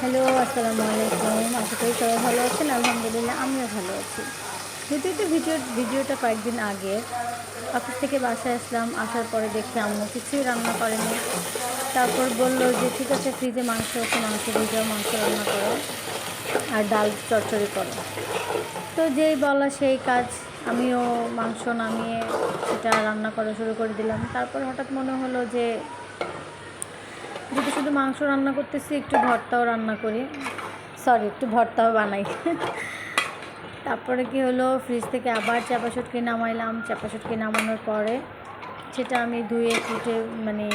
Hello, আসসালামু আলাইকুম। আশা করি সবাই ভালো আছেন। আলহামদুলিল্লাহ, আমিও ভালো আছি। যদিও ভিডিও, ভিডিওটা কয়েকদিন আগে, অফিস থেকে বাসায় আসলাম, আসার পরে দেখি আম্মু কিছুই রান্না করেনি। তারপর বলল যে, ঠিক আছে, ফ্রিজে মাংস আছে, মাংস ভিজাও, মাংস রান্না করো আর ডাল চচ্চড়ি করো। তো যেই বলা সেই কাজ, আমিও মাংস নামিয়ে সেটা রান্না করা শুরু করে দিলাম। তারপর হঠাৎ মনে হলো যে শুধু মাংস রান্না করতেছি, একটু ভর্তাও রান্না করি। সরি একটু ভর্তাও বানাই। তারপরে কি হলো ফ্রিজ থেকে আবার চাপা নামাইলাম। চাপা শুটকি নামানোর পরে সেটা আমি ধুয়ে, কুটে মানে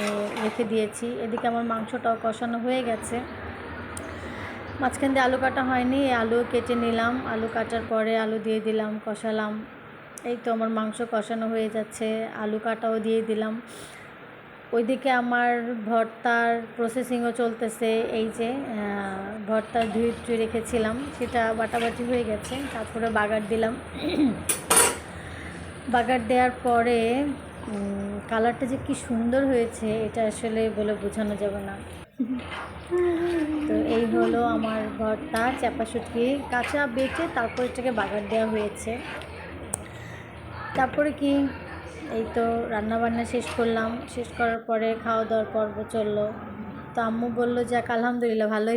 রেখে দিয়েছি। এদিকে আমার মাংসটাও কষানো হয়ে গেছে। মাঝখান দিয়ে আলু কাটা হয়নি, আলু কেটে নিলাম। আলু কাটার পরে আলু দিয়ে দিলাম, কষালাম। এই তো আমার মাংস কষানো হয়ে যাচ্ছে, আলু কাটাও দিয়ে দিলাম। ওইদিকে আমার ভর্তার প্রসেসিংও চলতেছে, এই যে ভর্তা ধুয়ে ধুয়ে রেখেছিলাম, সেটা বাটাবাটি হয়ে গেছে, তারপরে বাগার দিলাম। বাগার দেওয়ার পরে কালারটা যে কি সুন্দর হয়েছে, এটা আসলে বলে বোঝানো যাবে না। তো এই হলো আমার ভর্তা চাপা শুটকি কাঁচা বেটে তারপর এটাকে বাগার দেওয়া হয়েছে। তারপরে কি এই তো রান্নাবান্না শেষ করলাম। শেষ করার পরে খাওয়া দাওয়ার পর্ব চলল। তো আম্মু বলল, যাক, আলহামদুলিল্লাহ, ভালোই